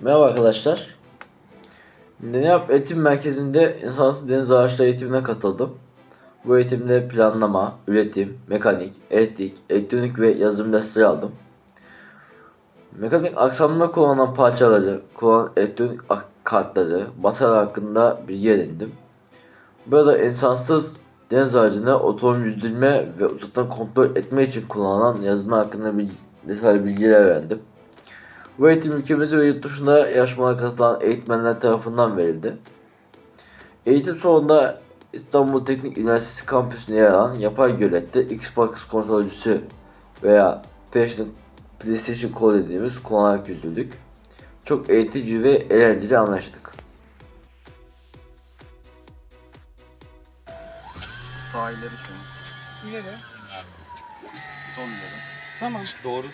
Merhaba arkadaşlar. Deneyap Eğitim Merkezi'nde insansız deniz araçları eğitimine katıldım. Bu eğitimde planlama, üretim, mekanik, elektrik, elektronik ve yazılım dersleri aldım. Mekanik aksamında kullanılan parçaları, kullanılan elektronik kartları, batarya hakkında bilgi edindim. Burada insansız deniz aracını otonom yüzdürme ve uçaktan kontrol etme için kullanılan yazılım hakkında bilgi, detaylı bilgiler öğrendim. Bu eğitim ülkemizde ve yurt dışında yarışmalara katılan eğitmenler tarafından verildi. Eğitim sonunda İstanbul Teknik Üniversitesi kampüsünde yer alan yapay gölette Xbox kontrolcüsü veya PlayStation, PlayStation Core dediğimiz kullanarak yüzdürdük. Çok eğitici ve eğlenceli anlaştık. Sağ ileri şu an. İleri. Sol ileri. Tamam. Doğru.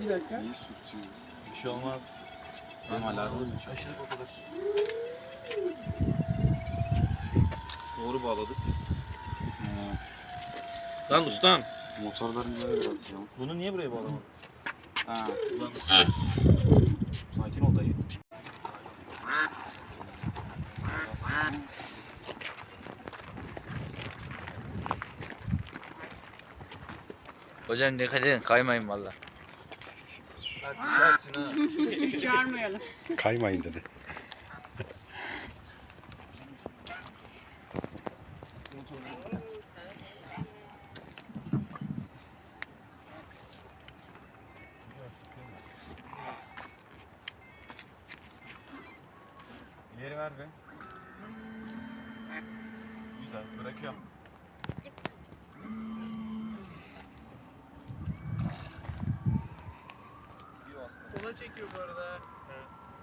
Bir dakika. İyi sürtüyor. Bir şey olmaz. Benim alarmım Aşırı o kadar. Doğru bağladık. Lan ustam. Motorları ileri bırakacağım. Bunu niye buraya bağlamadın? Ha. Ulan Sakin ol dayı. Hocam dikkat edin kaymayın valla. Hadi düşersin ha. Çağırmayalım. Kaymayın dedi. İleri ver be. Güzel bırakıyorum. Sola çekiyor bu arada.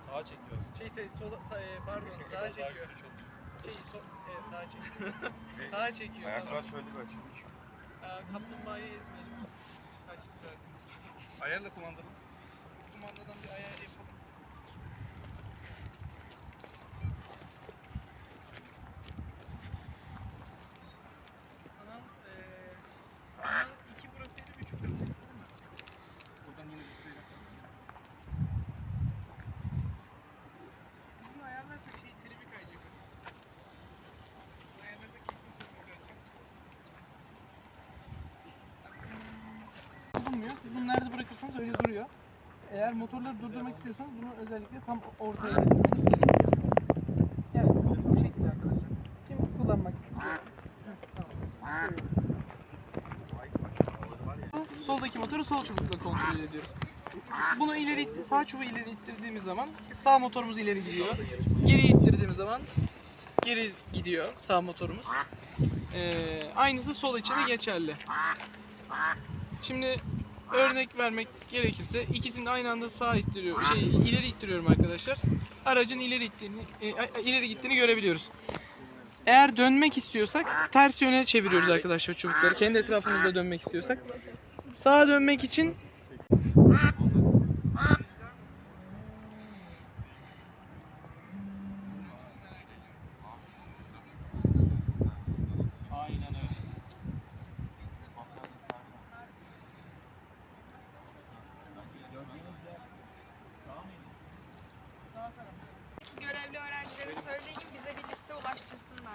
Sağa çekiyorsun. Şey şey sola sa- e, pardon sağa çekiyor. Şey so, e, sağa çekiyor. sağa çekiyor. Ayaklar şöyle bir açılmış. Kaplumbağayı ezmeyelim. Kaçtı zaten. Ayarla kumandalı. Kumandadan bir ayar yapalım. Bulunmuyor. Siz bunu nerede bırakırsanız öyle duruyor. Eğer motorları durdurmak istiyorsanız bunu özellikle tam ortaya getirmeniz. Yani bu şekilde arkadaşlar. Kim kullanmak istiyor? Soldaki motoru sol çubukla kontrol ediyoruz. Bunu ileri itti- sağ çubuğu ileri ittirdiğimiz zaman sağ motorumuz ileri gidiyor. Geri ittirdiğimiz zaman geri gidiyor sağ motorumuz. Ee, aynısı sol için de geçerli. Şimdi örnek vermek gerekirse ikisini de aynı anda sağa ittiriyor, şey ileri ittiriyorum arkadaşlar. Aracın ileri ittiğini, e, ileri gittiğini görebiliyoruz. Eğer dönmek istiyorsak ters yöne çeviriyoruz arkadaşlar çubukları. Kendi etrafımızda dönmek istiyorsak. Sağa dönmek için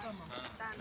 Tamam. Ben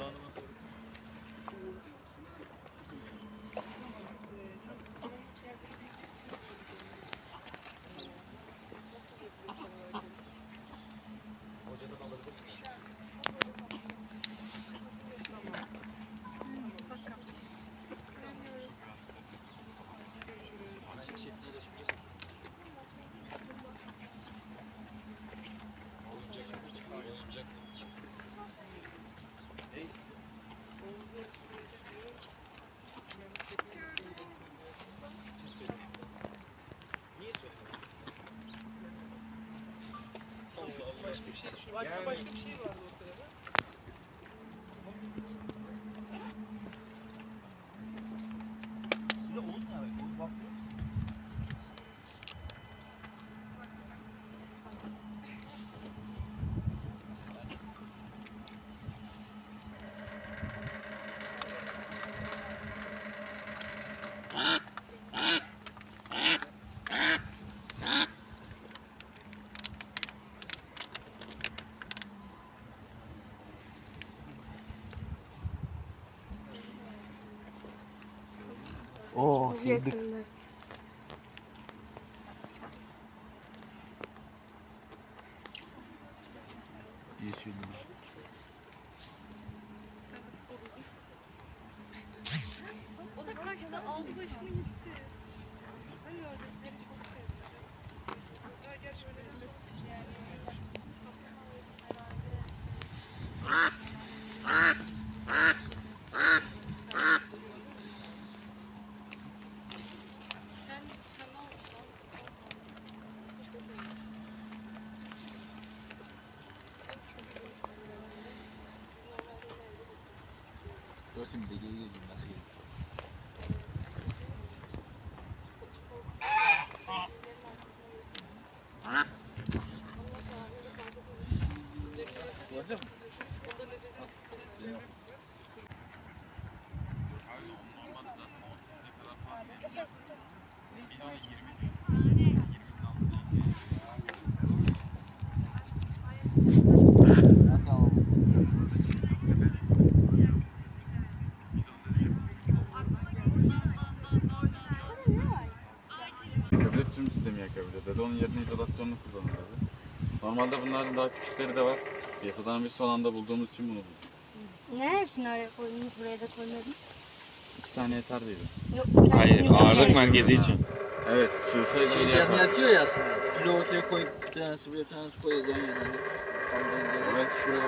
başka bir şey düşün. Başka, başka bir şey vardı o sırada. Çok yakında. O da kaçtı aldı başını gitti. Ben ördekleri çok sevdim. Ördek şöyle çok yani. Sen tamam Bakayım deliye girdim nasıl girdim. Yakabilir, dedi. Onun yerine izolasyonunu kullanır dedi. Normalde bunların daha küçükleri de var. Piyasadan biz son anda bulduğumuz için bunu bulduk. Ne hepsini oraya koydunuz buraya da koymadınız? İki tane yeter dedi. Yok bir tanesini buraya- merkezi için. Evet, sığsaydı Şey yanına yapardık. yatıyor ya aslında. Kilo ortaya koyup bir tanesi buraya bir tanesi koyuyor yan yana. Evet, şuraya